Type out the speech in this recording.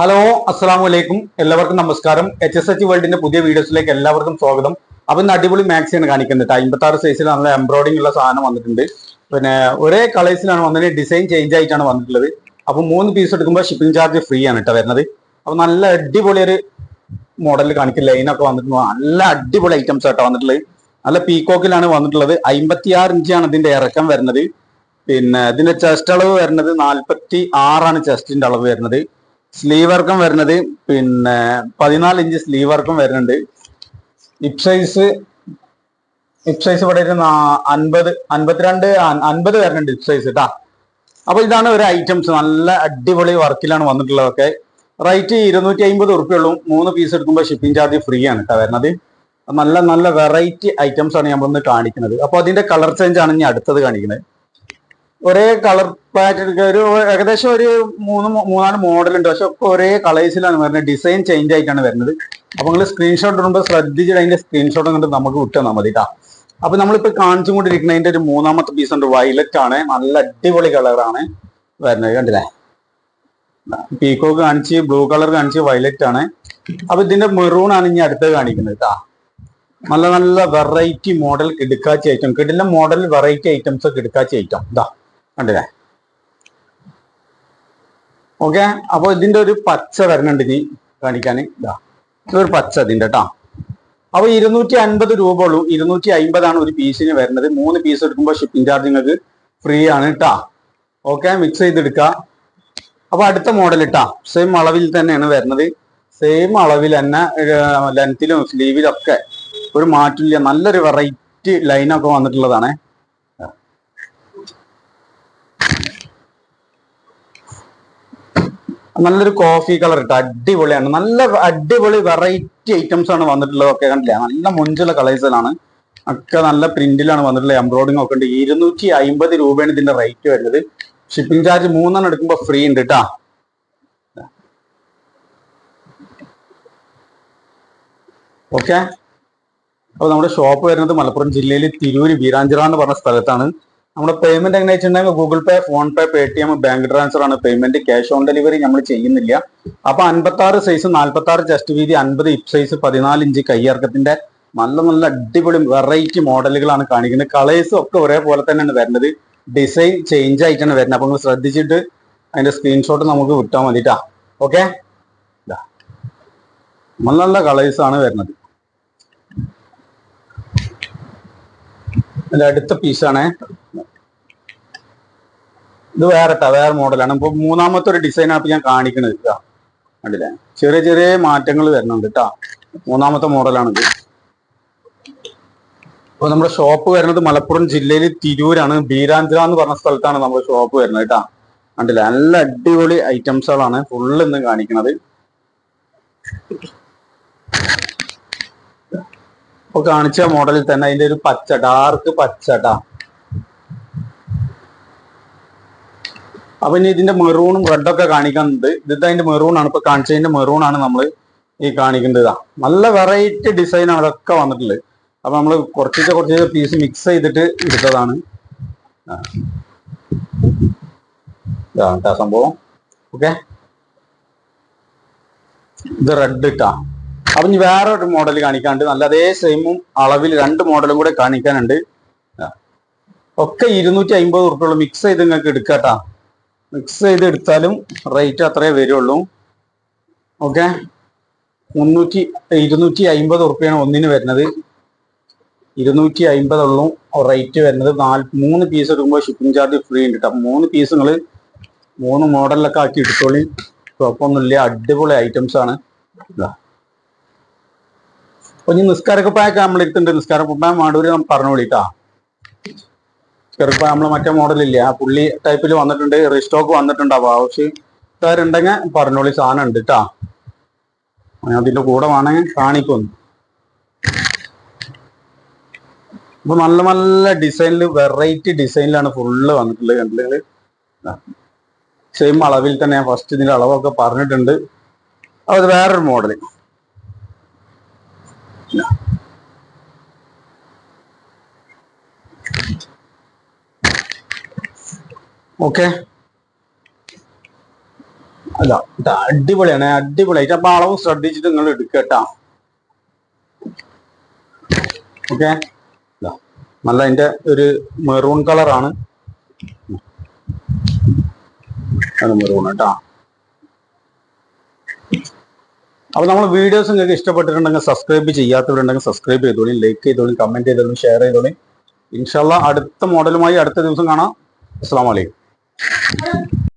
Hello അസ്സാം വലൈക്കും എല്ലാവർക്കും നമസ്കാരം. എച്ച് എസ് എച്ച് വേൾഡിന്റെ പുതിയ വീഡിയോസിലേക്ക് എല്ലാവർക്കും സ്വാഗതം. അപ്പൊ ഇന്ന് അടിപൊളി മാക്സിയാണ് കാണിക്കുന്നത് അമ്പത്തി ആറ് സൈസിൽ നല്ല എംബ്രോയിഡിംഗ് ഉള്ള സാധനം വന്നിട്ടുണ്ട്. പിന്നെ ഒരേ കളേഴ്സിലാണ് വന്നത് ഡിസൈൻ ചേഞ്ച് ആയിട്ടാണ് വന്നിട്ടുള്ളത്. അപ്പൊ മൂന്ന് പീസ് എടുക്കുമ്പോൾ ഷിപ്പിംഗ് ചാർജ് ഫ്രീ ആണ് കേട്ടോ വരുന്നത്. അപ്പൊ നല്ല അടിപൊളി ഒരു മോഡലിൽ കാണിക്കും. ലൈനൊക്കെ വന്നിട്ടുണ്ട് നല്ല അടിപൊളി ഐറ്റംസ് ആട്ടോ വന്നിട്ടുള്ളത്. നല്ല പീകോക്കിലാണ് വന്നിട്ടുള്ളത്. അമ്പത്തി ആറ് ഇഞ്ചാണ് ഇതിന്റെ ഇറക്കം വരുന്നത്. പിന്നെ ഇതിന്റെ ചെസ്റ്റ് അളവ് വരുന്നത് നാൽപ്പത്തി ആറാണ് ചെസ്റ്റിന്റെ അളവ് വരുന്നത്. സ്ലീവ് വർക്കും വരുന്നത്. പിന്നെ പതിനാല് ഇഞ്ച് സ്ലീവ് വർക്കും വരുന്നുണ്ട്. ഹിപ് സൈസ് ഹിപ് സൈസ് ഇവിടെ ഒരു അൻപത് അൻപത്തിരണ്ട് അൻ- അൻപത് വരുന്നുണ്ട് ഹിപ് സൈസ് കേട്ടാ അപ്പൊ ഇതാണ് ഒരു ഐറ്റംസ് നല്ല അടിപൊളി വർക്കിലാണ് വന്നിട്ടുള്ളതൊക്കെ. റേറ്റ് ഇരുന്നൂറ്റി അമ്പത് ഉറുപ്പ്യുള്ളൂ മൂന്ന് പീസ് എടുക്കുമ്പോൾ ഷിപ്പിംഗ് ചാർജ് ഫ്രീ ആണ് കേട്ടോ വരുന്നത്. നല്ല നല്ല വെറൈറ്റി ഐറ്റംസ് ആണ് ഞാൻ നമ്മളിന്ന് കാണിക്കുന്നത്. അപ്പൊ അതിന്റെ കളർ ചേഞ്ച് ആണ് ഞാൻ അടുത്തത് കാണിക്കുന്നത്. ഒരേ കളർ പാറ്റേൺ ഒരു ഏകദേശം ഒരു മൂന്ന് മൂന്നാൽ മോഡൽ ഉണ്ട്. പക്ഷെ ഒക്കെ ഒരേ കളേഴ്സിലാണ് വരുന്നത്. ഡിസൈൻ ചേഞ്ച് ആയിട്ടാണ് വരുന്നത്. അപ്പൊ നിങ്ങൾ സ്ക്രീൻഷോട്ട് ഇടുമ്പോൾ ശ്രദ്ധിച്ചിട്ട് അതിന്റെ സ്ക്രീൻഷോട്ട് എന്നിട്ട് നമുക്ക് വിട്ടുതന്നാൽ മതി കേട്ടോ അപ്പൊ നമ്മളിപ്പോ കാണിച്ചുകൊണ്ടിരിക്കുന്നതിന്റെ ഒരു മൂന്നാമത്തെ പീസ് ഉണ്ട്. വയലറ്റ് ആണ്. നല്ല അടിപൊളി കളറാണ് വരുന്നത്. കണ്ടില്ലേ? പീക്കോക്ക് കാണിച്ച് ബ്ലൂ കളർ കാണിച്ച് വയലറ്റ് ആണ്. അപ്പൊ ഇതിന്റെ മെറൂൺ ആണ് ഇനി അടുത്ത് കാണിക്കുന്നത് കേട്ടോ നല്ല നല്ല വെറൈറ്റി മോഡൽ കിടുക്കാച്ചി ഐറ്റം കിടില മോഡൽ വെറൈറ്റി ഐറ്റംസ് കിടുക്കാച്ചി ഐറ്റം ഇതാ കണ്ടില്ലേ? ഓക്കെ അപ്പൊ ഇതിന്റെ ഒരു പച്ച വരുന്നുണ്ട് ഇനി കാണിക്കാൻ ഇതാ ഇതൊരു പച്ച ഇതിന്റെ കേട്ടോ അപ്പൊ ഇരുന്നൂറ്റി അൻപത് രൂപ ഉള്ളൂ. ഇരുന്നൂറ്റി അമ്പതാണ് ഒരു പീസിന് വരുന്നത്. മൂന്ന് പീസ് എടുക്കുമ്പോൾ ഷിപ്പിംഗ് ചാർജ് നിങ്ങൾക്ക് ഫ്രീ ആണ് കേട്ടാ ഓക്കെ മിക്സ് ചെയ്തെടുക്കുക അപ്പൊ അടുത്ത മോഡൽ ഇട്ടാ സെയിം അളവിൽ തന്നെയാണ് വരുന്നത്. സെയിം അളവിൽ തന്നെ ലെങ്ത്തിലും സ്ലീവിലും ഒക്കെ ഒരു മാറ്റില്ല നല്ലൊരു വെറൈറ്റി ലൈനൊക്കെ വന്നിട്ടുള്ളതാണ്. നല്ലൊരു കോഫി കളർ ഇട്ട് അടിപൊളിയാണ്. നല്ല അടിപൊളി വെറൈറ്റി ഐറ്റംസ് ആണ് വന്നിട്ടുള്ളത് ഒക്കെ കണ്ടില്ല? നല്ല മുഞ്ചുള്ള കളേഴ്സിലാണ് ഒക്കെ നല്ല പ്രിന്റിലാണ് വന്നിട്ടുള്ളത്. എംബ്രോയിഡിംഗ് ഒക്കെ ഉണ്ട്. ഇരുന്നൂറ്റി അമ്പത് രൂപയാണ് ഇതിന്റെ റേറ്റ് വരുന്നത്. ഷിപ്പിംഗ് ചാർജ് മൂന്നെണ്ണം എടുക്കുമ്പോൾ ഫ്രീ ഉണ്ട് കേട്ടാ ഓക്കെ അപ്പൊ നമ്മുടെ ഷോപ്പ് വരുന്നത് മലപ്പുറം ജില്ലയിൽ തിരൂര് വീരാഞ്ചിറ എന്ന് പറഞ്ഞ സ്ഥലത്താണ്. നമ്മുടെ പേയ്മെന്റ് എങ്ങനെ വെച്ചിട്ടുണ്ടെങ്കിൽ Google pay PhonePe Paytm bank transfer ആണ്. പേയ്മെന്റ് ക്യാഷ് ഓൺ ഡെലിവറി നമ്മൾ ചെയ്യുന്നില്ല. അപ്പൊ അൻപത്തി ആറ് സൈസ് നാൽപ്പത്തി ആറ് ചെസ്റ്റ് വീതി അൻപത് ഇപ് സൈസ് പതിനാല് ഇഞ്ച് കയ്യിറക്കത്തിന്റെ നല്ല നല്ല അടിപൊളി വെറൈറ്റി മോഡലുകളാണ് കാണിക്കുന്നത്. കളേഴ്സും ഒക്കെ ഒരേപോലെ തന്നെയാണ് വരുന്നത്. ഡിസൈൻ ചേഞ്ച് ആയിട്ടാണ് വരുന്നത്. അപ്പൊ നിങ്ങൾ ശ്രദ്ധിച്ചിട്ട് അതിന്റെ സ്ക്രീൻഷോട്ട് നമുക്ക് വിട്ടാൽ മതിട്ടാ ഓക്കെ നല്ല നല്ല കളേഴ്സ് ആണ് വരുന്നത്. അല്ല അടുത്ത പീസാണ് ഇത് വേറെ വേറെ മോഡലാണ്. ഇപ്പൊ മൂന്നാമത്തെ ഒരു ഡിസൈൻ ആപ്പ് ഞാൻ കാണിക്കണത് കേട്ടോ കണ്ടില്ലേ? ചെറിയ ചെറിയ മാറ്റങ്ങൾ വരുന്നുണ്ട് കേട്ടാ മൂന്നാമത്തെ മോഡലാണിത്. അപ്പൊ നമ്മുടെ ഷോപ്പ് വരുന്നത് മലപ്പുറം ജില്ലയിൽ തിരൂരാണ്. ബീരാഞ്ചിറ എന്ന് പറഞ്ഞ സ്ഥലത്താണ് നമ്മുടെ ഷോപ്പ് വരുന്നത് കേട്ടാ കണ്ടില്ലേ? നല്ല അടിപൊളി ഐറ്റംസുകളാണ് ഫുള്ള് ഇന്ന് കാണിക്കുന്നത് ഇപ്പൊ കാണിച്ച മോഡലിൽ തന്നെ അതിന്റെ ഒരു പച്ച ഡാർക്ക് പച്ചട്ടാ അപ്പൊ ഇനി ഇതിന്റെ മെറൂണും റെഡൊക്കെ കാണിക്കുന്നുണ്ട് ഇത് അതിന്റെ മെറൂണാണ് ഇപ്പൊ കാണിച്ചതിന്റെ മെറൂണാണ് നമ്മൾ ഈ കാണിക്കുന്നത് ഇതാ. നല്ല വെറൈറ്റി ഡിസൈൻ ആണ് അതൊക്കെ വന്നിട്ടുള്ളത്. അപ്പൊ നമ്മൾ കുറച്ചിട്ട് കുറച്ച് പീസ് മിക്സ് ചെയ്തിട്ട് എടുത്തതാണ്. സംഭവം. ഓക്കെ? ഇത് റെഡ് ഇട്ടാ. അപ്പൊ ഇനി വേറെ ഒരു മോഡൽ കാണിക്കാണ്ട് നല്ല അതേ സെയിമും അളവിൽ രണ്ട് മോഡലും കൂടെ കാണിക്കാനുണ്ട്. ഒക്കെ ഇരുന്നൂറ്റി അമ്പത് ഉറുപ്പുള്ളൂ മിക്സ് ചെയ്ത് നിങ്ങൾക്ക് എടുക്കാട്ടാ. മിക്സ് ചെയ്ത് എടുത്താലും റേറ്റ് അത്രേ വരുള്ളൂ. ഓക്കെ മുന്നൂറ്റി ഇരുന്നൂറ്റി അമ്പത് ഉറുപ്പ്യാണ് ഒന്നിന് വരുന്നത്. ഇരുന്നൂറ്റി അയിമ്പതുള്ളൂ റേറ്റ് വരുന്നത് നാല് മൂന്ന് പീസ് എടുക്കുമ്പോൾ ഷിപ്പിംഗ് ചാർജ് ഫ്രീ ഉണ്ട് കേട്ടോ മൂന്ന് പീസ് നിങ്ങൾ മൂന്ന് മോഡലിലൊക്കെ ആക്കി എടുത്തോളി. കുഴപ്പമൊന്നുമില്ല അടിപൊളി ഐറ്റംസ് ആണ്. അപ്പൊ ഇനി നിസ്കാരക്കുപ്പായൊക്കെ നമ്മൾ എടുത്തിട്ടുണ്ട് നിസ്കാരക്കുപ്പായ മാടൂര് പറഞ്ഞു വിളിട്ടാ നിസ്കാരക്കുപ്പായ നമ്മൾ മറ്റേ മോഡലില്ല ആ പുള്ളി ടൈപ്പിൽ വന്നിട്ടുണ്ട് റീസ്റ്റോക്ക് വന്നിട്ടുണ്ട്. അപ്പൊ ആവശ്യക്കാരുണ്ടെങ്കിൽ പറഞ്ഞോളി സാധനം ഉണ്ട് കേട്ടാ അതിന്റെ കൂടെ വേണമെങ്കിൽ കാണിക്കുന്നു. ഇപ്പൊ നല്ല നല്ല ഡിസൈനിൽ വെറൈറ്റി ഡിസൈനിലാണ് ഫുള്ള് വന്നിട്ടുള്ളത് കണ്ടില്ലേ? സെയിം അളവിൽ തന്നെ ഫസ്റ്റ് ഇതിന്റെ അളവൊക്കെ പറഞ്ഞിട്ടുണ്ട്. അത് വേറൊരു മോഡൽ ഓക്കെ. അല്ല ഇത് അടിപൊളിയാണ് അടിപൊളിയായിട്ട് അപ്പൊ അളവ് ശ്രദ്ധിച്ചിട്ട് നിങ്ങൾ എടുക്കട്ടാ ഓക്കെ. നല്ല അതിന്റെ ഒരു മെറൂൺ കളറാണ് അത് മെറൂൺ കേട്ടാ. അപ്പൊ നമ്മൾ വീഡിയോസ് നിങ്ങൾക്ക് ഇഷ്ടപ്പെട്ടിട്ടുണ്ടെങ്കിൽ സബ്സ്ക്രൈബ് ചെയ്യാത്തവരുണ്ടെങ്കിൽ സബ്സ്ക്രൈബ് ചെയ്തോളി ലൈക്ക് ചെയ്തോളി കമന്റ് ചെയ്തോളി ഷെയർ ചെയ്തോളി. ഇൻഷാല്ല അടുത്ത മോഡലുമായി അടുത്ത ദിവസം കാണാം. അസ്സാം വലൈക്കും Hát?